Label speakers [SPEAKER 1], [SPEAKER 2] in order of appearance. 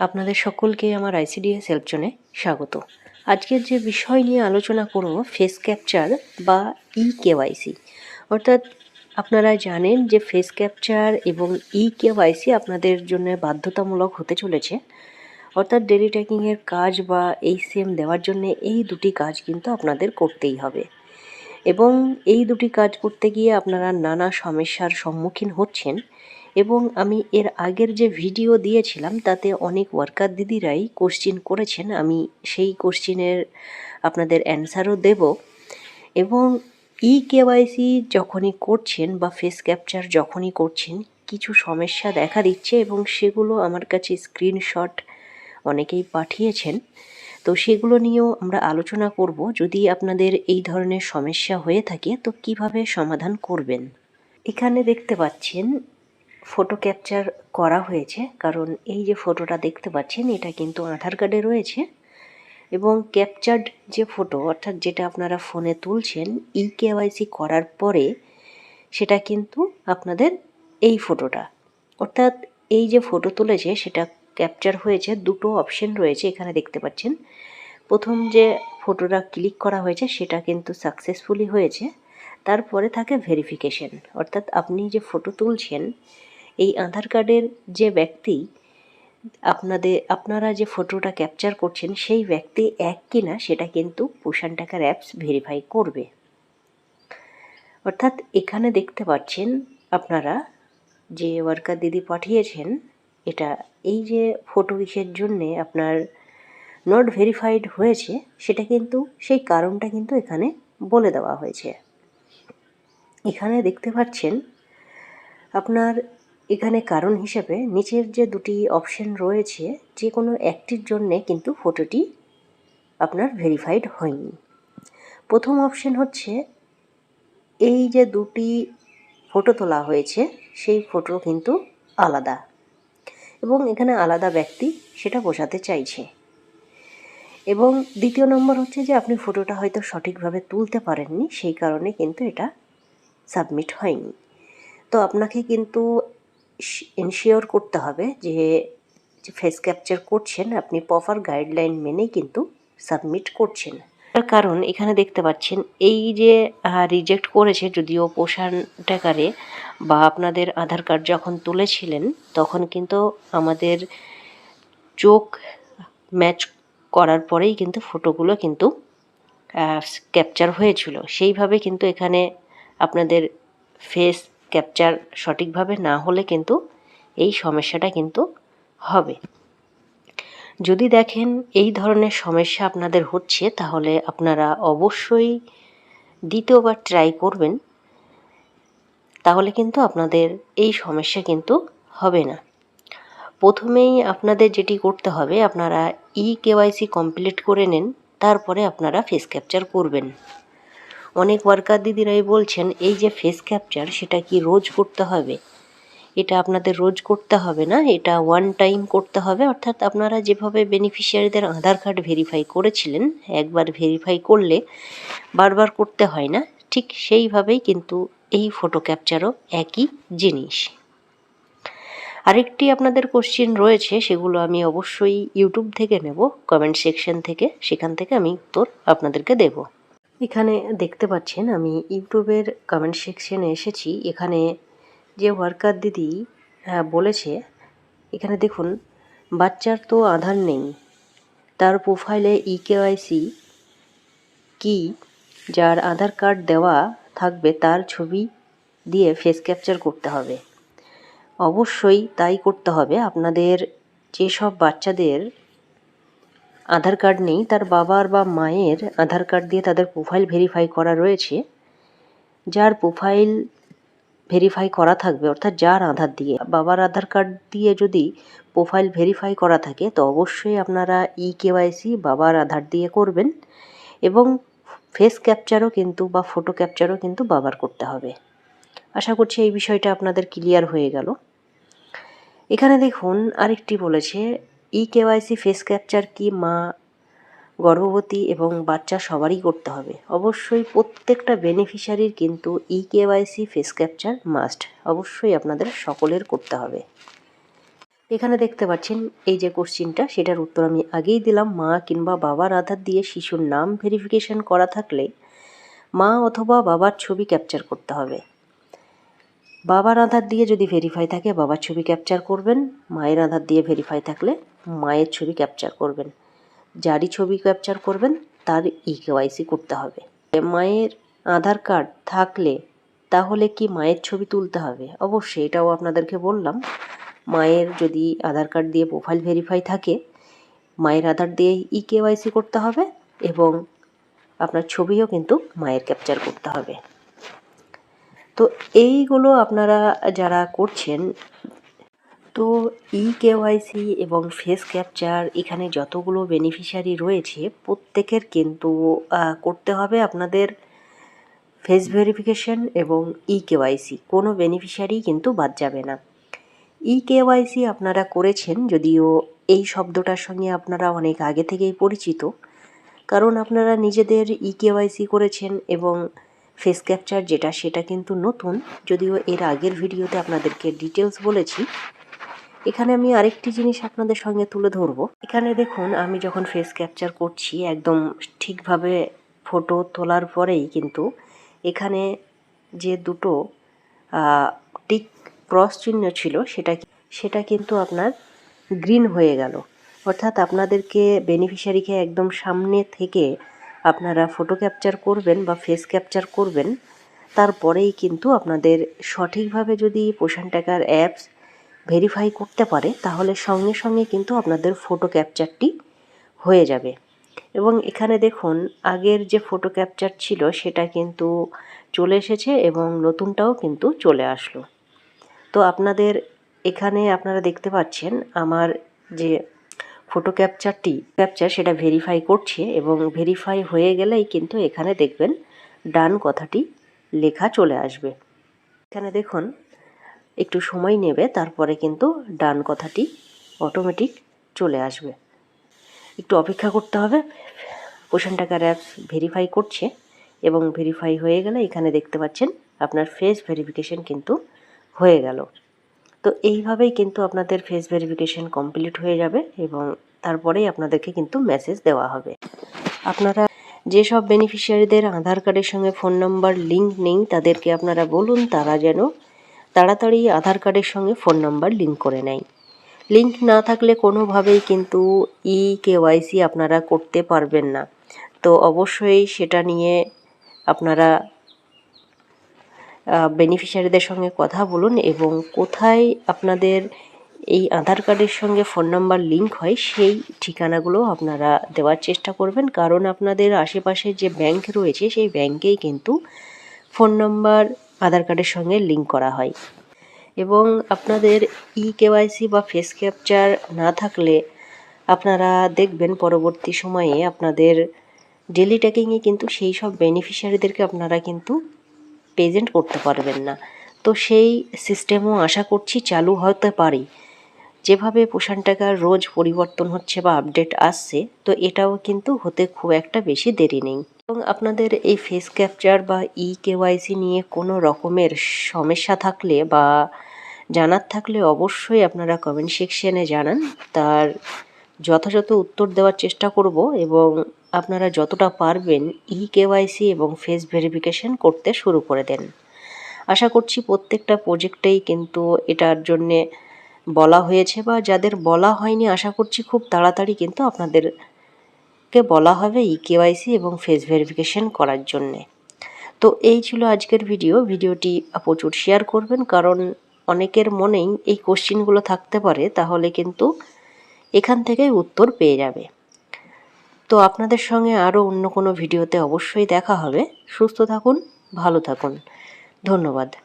[SPEAKER 1] আপনাদের সকলকে আমার আইসিডিএস হেল্পজনে স্বাগত। আজকের যে বিষয় নিয়ে আলোচনা করব ফেস ক্যাপচার বা ই কেওয়াইসি অর্থাৎ আপনারা জানেন যে ফেস ক্যাপচার এবং ই কেওয়াইসি আপনাদের জন্য বাধ্যতামূলক হতে চলেছে। অর্থাৎ ডেলি ট্র্যাকিংয়ের কাজ বা এই সেম দেওয়ার জন্য এই দুটি কাজ কিন্তু আপনাদের করতেই হবে। এবং এই দুটি কাজ করতে গিয়ে আপনারা নানা সমস্যার সম্মুখীন হচ্ছেন। এবং আমি এর আগের যে ভিডিও দিয়েছিলাম, তাতে অনেক ওয়ার্কার দিদিরাই কোশ্চিন করেছেন। আমি সেই কোশ্চিনের আপনাদের অ্যান্সারও দেব। এবং ই কেওয়াইসি যখনই করছেন বা ফেস ক্যাপচার যখনই করছেন, কিছু সমস্যা দেখা দিচ্ছে এবং সেগুলো আমার কাছে স্ক্রিনশট অনেকেই পাঠিয়েছেন। তো সেগুলো নিয়েও আমরা আলোচনা করব। যদি আপনাদের এই ধরনের সমস্যা হয়ে থাকে, তো কীভাবে সমাধান করবেন? এখানে দেখতে পাচ্ছেন ফটো ক্যাপচার করা হয়েছে। কারণ এই যে ফটোটা দেখতে পাচ্ছেন, এটা কিন্তু আধার কার্ডে রয়েছে। এবং ক্যাপচার্ড যে ফটো অর্থাৎ যেটা আপনারা ফোনে তুলছেন ই কেওয়াইসি করার পরে সেটা কিন্তু আপনাদের এই ফটোটা অর্থাৎ এই যে ফটো তুলেছে, সেটা ক্যাপচার হয়েছে, দুটো অপশন রয়েছে এখানে দেখতে পাচ্ছেন। প্রথম যে ফটোটা ক্লিক করা হয়েছে, সেটা কিন্তু সাকসেসফুলি হয়েছে। তারপরে থাকে ভেরিফিকেশন অর্থাৎ আপনি যে ফটো তুলছেন এই আধার কার্ডের যে ব্যক্তি আপনাদের আপনারা যে ফটোটা ক্যাপচার করছেন, সেই ব্যক্তি এক কিনা সেটা কিন্তু পুষান টাকার অ্যাপস ভেরিফাই করবে। অর্থাৎ এখানে দেখতে পাচ্ছেন আপনারা যে ওয়ার্কার দিদি পাঠিয়েছেন, এটা এই যে ফটো ইসের জন্যে আপনার নট ভেরিফাইড হয়েছে, সেটা কিন্তু সেই কারণটা কিন্তু এখানে বলে দেওয়া হয়েছে। এখানে দেখতে পাচ্ছেন আপনার এখানে কারণ হিসেবে নিচের যে দুটি অপশন রয়েছে, যে কোনো একটির জন্যে কিন্তু ফটোটি আপনার ভেরিফাইড হয়নি। প্রথম অপশন হচ্ছে, এই যে দুটি ফটো তোলা হয়েছে, সেই ফটো কিন্তু আলাদা। এবং এখানে আলাদা ব্যক্তি সেটা বোঝাতে চাইছে। এবং দ্বিতীয় নম্বর হচ্ছে যে, আপনি ফটোটা হয়তো সঠিকভাবে তুলতে পারেননি, সেই কারণে কিন্তু এটা সাবমিট হয়নি। তো আপনাকে কিন্তু এনশিওর করতে হবে যে ফেস ক্যাপচার করছেন, আপনি প্রপার গাইডলাইন মেনেই কিন্তু সাবমিট করছেন। তার কারণ এখানে দেখতে পাচ্ছেন, এই যে রিজেক্ট করেছে যদিও পোষণ টাকারে বা আপনাদের আধার কার্ড যখন তুলেছিলেন, তখন কিন্তু আমাদের চোখ ম্যাচ করার পরেই কিন্তু ফটোগুলো কিন্তু ক্যাপচার হয়েছিল। সেইভাবে কিন্তু এখানে আপনাদের ফেস ক্যাপচার সঠিকভাবে না হলে কিন্তু এই সমস্যাটা কিন্তু হবে। যদি দেখেন এই ধরনের সমস্যা আপনাদের হচ্ছে, তাহলে আপনারা অবশ্যই দ্বিতীয়বার ট্রাই করবেন, তাহলে কিন্তু আপনাদের এই সমস্যা কিন্তু হবে না। প্রথমেই আপনাদের যেটি করতে হবে, আপনারা ই কেওয়াইসি কমপ্লিট করে নেন, তারপরে আপনারা ফেস ক্যাপচার করবেন। অনেক ওয়ার্কার দিদিরাই বলছেন, এই যে ফেস ক্যাপচার সেটা কি রোজ করতে হবে? এটা আপনাদের রোজ করতে হবে না, এটা ওয়ান টাইম করতে হবে। অর্থাৎ আপনারা যেভাবে বেনিফিশিয়ারিদের আধার কার্ড ভেরিফাই করেছিলেন, একবার ভেরিফাই করলে বারবার করতে হয় না, ঠিক সেইভাবেই কিন্তু এই ফটো ক্যাপচারও একই জিনিস। আরেকটি আপনাদের কোশ্চিন রয়েছে, সেগুলো আমি অবশ্যই ইউটিউব থেকে নেব কমেন্ট সেকশন থেকে, সেখান থেকে আমি উত্তর আপনাদেরকে দেব। এখানে দেখতে পাচ্ছেন, আমি ইউটিউবের কমেন্ট সেকশনে এসেছি। এখানে যে ওয়ার্কার দিদি বলেছে, এখানে দেখুন, বাচ্চার তো আধার নেই, তার প্রোফাইলে ই কেওয়াইসি কি, যার আধার কার্ড দেওয়া থাকবে, তার ছবি দিয়ে ফেস ক্যাপচার করতে হবে। অবশ্যই তাই করতে হবে। আপনাদের যেসব বাচ্চাদের আধার কার্ড নেই, তার বাবার বা মায়ের আধার কার্ড দিয়ে তাদের প্রোফাইল ভেরিফাই করা রয়েছে। যার প্রোফাইল ভেরিফাই করা থাকবে, অর্থাৎ যার আধার দিয়ে। বাবার আধার কার্ড দিয়ে যদি প্রোফাইল ভেরিফাই করা থাকে, তো অবশ্যই আপনারা ই কেওয়াইসি বাবার আধার দিয়ে করবেন এবং ফেস ক্যাপচারও কিন্তু বা ফটো ক্যাপচারও কিন্তু বাবার করতে হবে। আশা করছি এই বিষয়টা আপনাদের ক্লিয়ার হয়ে গেল। এখানে দেখুন, আরেকটি বলেছে ই কেওয়াইসি ফেস ক্যাপচার কি মা গর্ভবতী এবং বাচ্চা সবারই করতে হবে। অবশ্যই প্রত্যেকটা বেনিফিশিয়ারির কিন্তু e KYC face capture must অবশ্যই আপনাদের সকলের করতে হবে। এখানে দেখতে পাচ্ছেন এই যে কোশ্চিনটা সেটার উত্তর আমি আগেই দিলাম। মা কিংবা বাবার আধার দিয়ে শিশুর নাম ভেরিফিকেশন করা থাকলে মা অথবা বাবার ছবি ক্যাপচার করতে হবে। বাবার আধার দিয়ে যদি ভেরিফাই থাকে, বাবার ছবি ক্যাপচার করবেন। মায়ের আধার দিয়ে ভেরিফাই থাকলে মায়ের ছবি ক্যাপচার করবেন। যারই ছবি ক্যাপচার করবেন তার ই কেওয়াইসি করতে হবে। মায়ের আধার কার্ড থাকলে তাহলে কি মায়ের ছবি তুলতে হবে? অবশ্যই, এটাও আপনাদেরকে বললাম। মায়ের যদি আধার কার্ড দিয়ে প্রোফাইল ভেরিফাই থাকে, মায়ের আধার দিয়ে ই কেওয়াইসি করতে হবে এবং আপনার ছবিও কিন্তু মায়ের ক্যাপচার করতে হবে। তো এইগুলো আপনারা যারা করছেন তো ই কেওয়াইসি এবং ফেস ক্যাপচার এখানে যতগুলো বেনিফিশিয়ারি রয়েছে, প্রত্যেকের কিন্তু করতে হবে আপনাদের ফেস ভেরিফিকেশন এবং ই কেওয়াইসি কোনো বেনিফিশিয়ারি কিন্তু বাদ যাবে না। ই কেওয়াইসি আপনারা করেছেন যদিও এই শব্দটার সঙ্গে আপনারা অনেক আগে থেকেই পরিচিত। কারণ আপনারা নিজেদের ই কেওয়াইসি করেছেন এবং ফেস ক্যাপচার যেটা, সেটা কিন্তু নতুন। যদিও এর আগের ভিডিওতে আপনাদেরকে ডিটেলস বলেছি। এখানে আমি আরেকটি জিনিস আপনাদের সঙ্গে তুলে ধরবো। এখানে দেখুন, আমি যখন ফেস ক্যাপচার করছি, একদম ঠিকভাবে ফটো তোলার পরেই কিন্তু এখানে যে দুটো টিক ক্রস চিহ্ন ছিল, সেটা সেটা কিন্তু আপনার গ্রিন হয়ে গেল। অর্থাৎ আপনাদেরকে বেনিফিশিয়ারিকে একদম সামনে থেকে আপনারা ফটো ক্যাপচার করবেন বা ফেস ক্যাপচার করবেন, তারপরেই কিন্তু আপনাদের সঠিকভাবে যদি পোষণ টাকার অ্যাপস ভেরিফাই করতে পারে, তাহলে সঙ্গে সঙ্গে কিন্তু আপনাদের ফটো ক্যাপচারটি হয়ে যাবে। এবং এখানে দেখুন, আগের যে ফটো ক্যাপচার ছিল, সেটা কিন্তু চলে এসেছে এবং নতুনটাও কিন্তু চলে আসলো। তো আপনাদের এখানে আপনারা দেখতে পাচ্ছেন, আমার যে ফটো ক্যাপচারটি ক্যাপচার সেটা ভেরিফাই করছে এবং ভেরিফাই হয়ে গেলেই কিন্তু এখানে দেখবেন, ডান কথাটি লেখা চলে আসবে। এখানে দেখুন একটু সময় নেবে, তারপরে কিন্তু ডান কথাটি অটোমেটিক চলে আসবে। একটু অপেক্ষা করতে হবে। পোষণ টাকার অ্যাপস ভেরিফাই করছে এবং ভেরিফাই হয়ে গেলে এখানে দেখতে পাচ্ছেন আপনার ফেস ভেরিফিকেশন কিন্তু হয়ে গেল। তো এইভাবেই কিন্তু আপনাদের ফেস ভেরিফিকেশন কমপ্লিট হয়ে যাবে এবং তারপরেই আপনাদেরকে কিন্তু মেসেজ দেওয়া হবে। আপনারা যেসব বেনিফিশিয়ারিদের আধার কার্ডের সঙ্গে ফোন নাম্বার লিঙ্ক নেই, তাদেরকে আপনারা বলুন, তারা যেন তাড়াতাড়ি আধার কার্ডের সঙ্গে ফোন নাম্বার লিঙ্ক করে নেয়। লিঙ্ক না থাকলে কোনোভাবেই কিন্তু ই কেওয়াইসি আপনারা করতে পারবেন না। তো অবশ্যই সেটা নিয়ে আপনারা বেনিফিশিয়ারিদের সঙ্গে কথা বলুন এবং কোথায় আপনাদের এই আধার কার্ডের সঙ্গে ফোন নাম্বার লিঙ্ক হয় সেই ঠিকানাগুলো আপনারা দেওয়ার চেষ্টা করবেন। কারণ আপনাদের আশেপাশে যে ব্যাংক রয়েছে সেই ব্যাংকেই কিন্তু ফোন নাম্বার আধার কার্ডের সঙ্গে লিঙ্ক করা হয়। এবং আপনাদের ই কেওয়াইসি বা ফেস ক্যাপচার না থাকলে আপনারা দেখবেন পরবর্তী সময়ে আপনাদের ডেলি ট্যাকিংয়ে কিন্তু সেই সব বেনিফিশিয়ারিদেরকে আপনারা কিন্তু প্রেজেন্ট করতে পারবেন না। তো সেই সিস্টেমও আশা করছি চালু হতে পারি। যেভাবে পোষণ টাকার রোজ পরিবর্তন হচ্ছে বা আপডেট আসছে, তো এটাও কিন্তু হতে খুব একটা বেশি দেরি নেই। এবং আপনাদের এই ফেস ক্যাপচার বা ই কেওয়াইসি নিয়ে কোনো রকমের সমস্যা থাকলে বা জানার থাকলে অবশ্যই আপনারা কমেন্ট সেকশনে জানান। তার যথাযথ উত্তর দেওয়ার চেষ্টা করব এবং আপনারা যতটা পারবেন ই কেওয়াইসি এবং ফেস ভেরিফিকেশন করতে শুরু করে দেন। আশা করছি প্রত্যেকটা প্রজেক্টেই কিন্তু এটার জন্যে বলা হয়েছে বা যাদের বলা হয়নি, আশা করছি খুব তাড়াতাড়ি কিন্তু আপনাদেরকে বলা হবে ই কেওয়াইসি এবং ফেস ভেরিফিকেশন করার জন্যে। তো এই ছিল আজকের ভিডিও। ভিডিওটি প্রচুর শেয়ার করবেন, কারণ অনেকের মনেই এই কোশ্চিনগুলো থাকতে পারে, তাহলে কিন্তু এখান থেকেই উত্তর পেয়ে যাবে। তো আপনাদের সঙ্গে আরও অন্য কোনো ভিডিওতে অবশ্যই দেখা হবে। সুস্থ থাকুন, ভালো থাকুন। ধন্যবাদ।